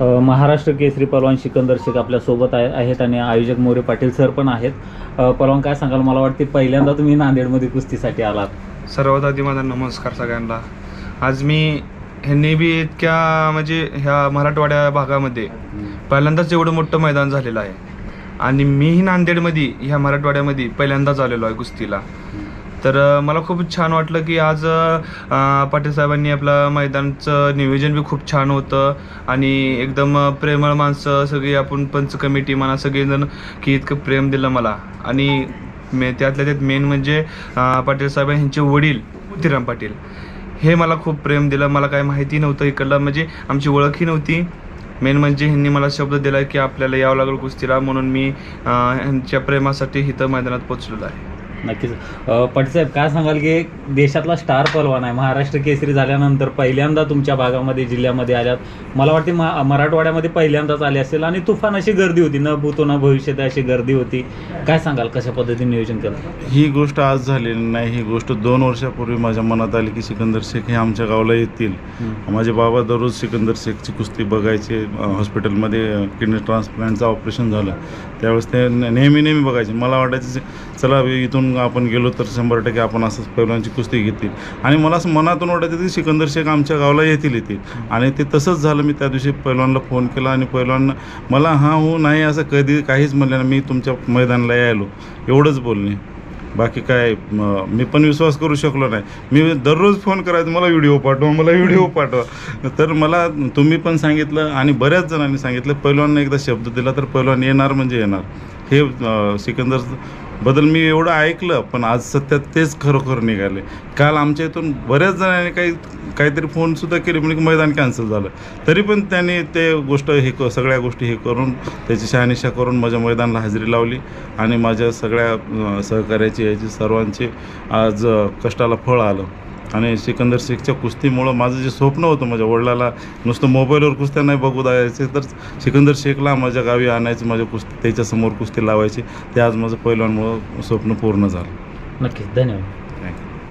महाराष्ट्र केसरी पलवान सिकंदर शेख आपल्यासोबत आहे आहेत आणि आयोजक मोरे पाटील सर पण आहेत. पलवान काय सांगाल? मला वाटते पहिल्यांदा तुम्ही नांदेडमध्ये कुस्तीसाठी आलात. सर्वात आधी माझा नमस्कार सगळ्यांना. आज मी ह्यांनी बी इतक्या म्हणजे ह्या मराठवाड्या भागामध्ये पहिल्यांदाच एवढं मोठं मैदान झालेलं आहे. आणि मीही नांदेडमध्ये ह्या मराठवाड्यामध्ये पहिल्यांदाच आलेलो आहे कुस्तीला. तर मला खूप छान वाटलं की आज पाटीलसाहेबांनी पाटील साहेबांनी आपलं मैदानचं नियोजन बी खूप छान होतं आणि एकदम प्रेमळ माणसं सगळी आपण पंच कमिटी म्हणा सगळेजण की इतकं प्रेम दिलं मला. आणि मे त्यातल्या त्यात मेन म्हणजे अं, पाटील साहेब यांचे वडील मोतीराम पाटील. हे मला खूप प्रेम दिलं. मला काही माहिती नव्हतं इकडलं. म्हणजे आमची ओळखही नव्हती. मेन म्हणजे ह्यांनी मला शब्द दिला की आपल्याला यावं लागेल कुस्तीला म्हणून मी ह्यांच्या प्रेमासाठी इथं मैदानात पोचलेलो आहे. नक्कीच. अ, पाटील साहेब काय सांगाल की देशातला स्टार पलवान आहे. महाराष्ट्र केसरी झाल्यानंतर पहिल्यांदा तुमच्या भागामध्ये जिल्ह्यामध्ये आल्यात. मला वाटते मा मराठवाड्यामध्ये पहिल्यांदाच आले असेल आणि तुफान अशी गर्दी होती. न भूतो न भविष्यात अशी गर्दी होती. काय सांगाल कशा पद्धतीने नियोजन केलं? ही गोष्ट आज झालेली नाही. ही गोष्ट दोन वर्षापूर्वी माझ्या मनात आली की सिकंदर शेख हे आमच्या गावाला येतील. माझे बाबा दररोज सिकंदर शेखची कुस्ती बघायचे. हॉस्पिटलमध्ये किडनी ट्रान्सप्लांटचं ऑपरेशन झालं. त्यावेळेस ते नेहमी नेहमी बघायचे. मला वाटायचं चला इथून आपण गेलो तर शंभर टक्के आपण असंच पैलवानची कुस्ती घेतील. आणि मला असं मनातून वाटायचं की सिकंदर शेख आमच्या गावाला येतील येतील. आणि ते तसंच झालं मी त्या दिवशी पैलवानला फोन केला आणि पैलवान मला हा हो नाही असं कधी काहीच म्हणलं मी तुमच्या मैदानाला यायलो एवढंच बोलणे. बाकी काय मी पण विश्वास करू शकलो नाही. मी दररोज फोन करायचो मला व्हिडिओ पाठवा मला व्हिडिओ पाठवा. तर मला तुम्ही पण सांगितलं आणि बऱ्याच जणांनी सांगितलं पैलवानने एकदा शब्द दिला तर पैलवान येणार म्हणजे येणार. हे सिकंदर बदल मी एवढं ऐकलं पण आज सध्या तेच खरोखर निघाले. काल आमच्या इथून बऱ्याच जणांनी काही काहीतरी फोनसुद्धा केले म्हणजे मैदान कॅन्सल झालं. तरी पण त्यांनी ते गोष्ट हे क सगळ्या गोष्टी हे करून त्याची शहानिशा करून माझ्या मैदानाला हजेरी लावली. आणि माझ्या सगळ्या सहकार्याची याची सर्वांची आज कष्टाला फळ आलं. आणि सिकंदर शेखच्या कुस्तीमुळं माझं जे स्वप्न होतं माझ्या वडिलाला नुसतं मोबाईलवर कुस्त्या नाही बघू द्यायचे तर सिकंदर शेखला माझ्या गावी आणायचं माझ्या कुस्ती त्याच्यासमोर कुस्ती लावायची. ते आज माझं पहिल्यांमुळं स्वप्न पूर्ण झालं. नक्कीच. धन्यवाद.